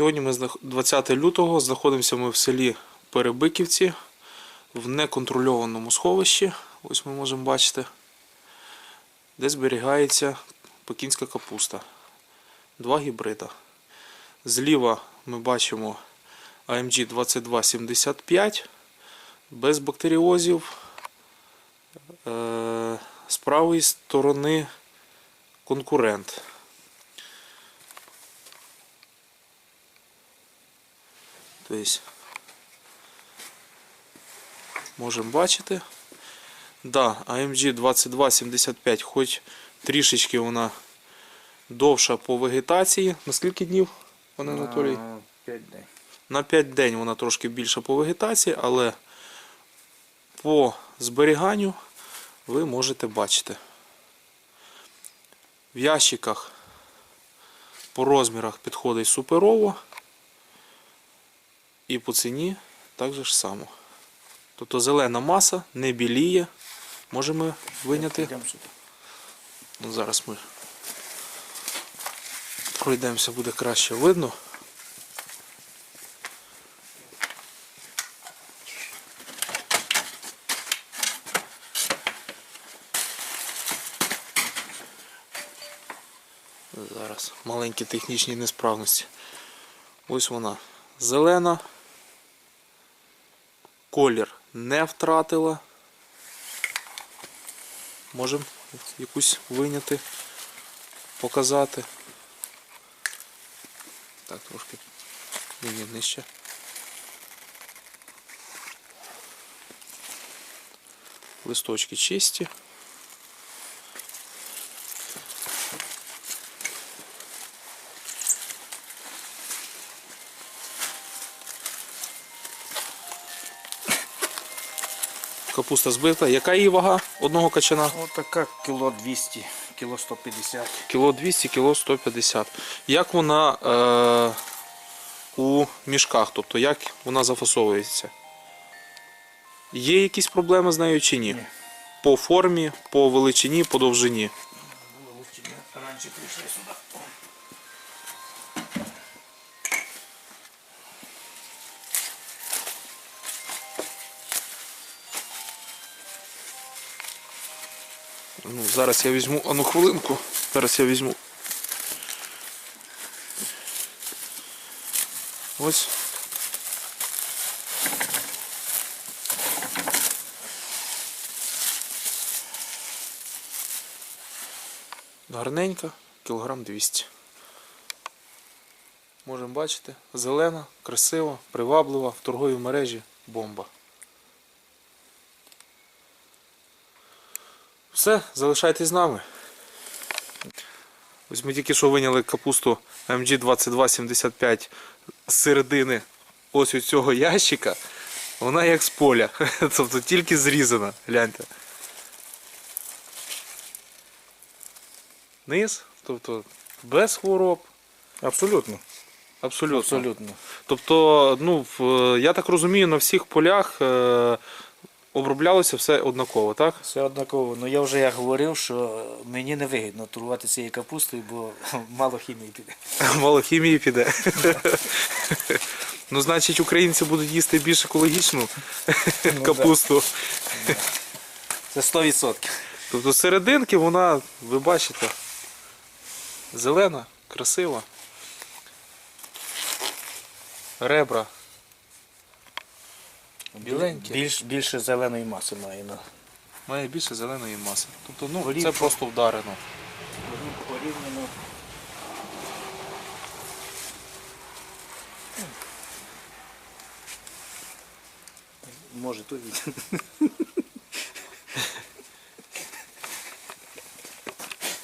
Сьогодні ми 20 лютого знаходимося ми в селі Перебиківці в неконтрольованому сховищі. Ось ми можемо бачити, де зберігається пекінська капуста. Два гібрида. Зліва ми бачимо AMG 2275 без бактеріозів. Е, З правої сторони конкурент. Тобто, можемо бачити. Да, AMG 2275, хоч трішечки вона довша по вегетації. На скільки днів, пане Анатолій? П'ять днів. На 5 день вона трошки більша по вегетації, але по зберіганню ви можете бачити. В ящиках по розмірах підходить суперово. І по ціні так же ж само. Тобто зелена маса не біліє. Можемо виняти. Ну, зараз ми пройдемося, буде краще видно. Зараз маленькі технічні несправності. Ось вона зелена. Колір не втратила. Можемо якусь виняти, показати. Так, трошки. Ні, ні, нижче. Листочки чисті. Капуста збита. Яка її вага одного качана? Отака кіло 200, кіло 150. Кіло 200, кіло 150. Як вона е, у мішках, тобто як вона зафасовується? Є якісь проблеми з нею чи ні? Ні. По формі, по величині, по довжині. Раніше прийшли сюди. Ну, зараз я візьму, а ну хвилинку. Зараз я візьму. Ось. Гарненька, кілограм 200. Можемо бачити, зелена, красива, приваблива, в торговій мережі бомба. Все, залишайтесь з нами. Ось ми тільки що виняли капусту MG 2275 з середини ось у цього ящика. Вона як з поля. Тобто тільки зрізана. Гляньте. Низ, тобто без хвороб. Абсолютно. Абсолютно. Абсолютно. Тобто, ну, я так розумію, на всіх полях е, оброблялося все однаково, так? Все однаково. Ну я вже як говорив, що мені не вигідно турувати цією капустою, бо мало хімії піде. Мало хімії піде. Ну, значить, українці будуть їсти більш екологічну капусту. Це 100%. Тобто серединки вона, ви бачите, зелена, красива. Ребра. Біленькі. Більш, більше зеленої маси має. Ну. Має більше зеленої маси. Тобто, ну, Горіх. це просто вдарено. Порівняно. Може то від.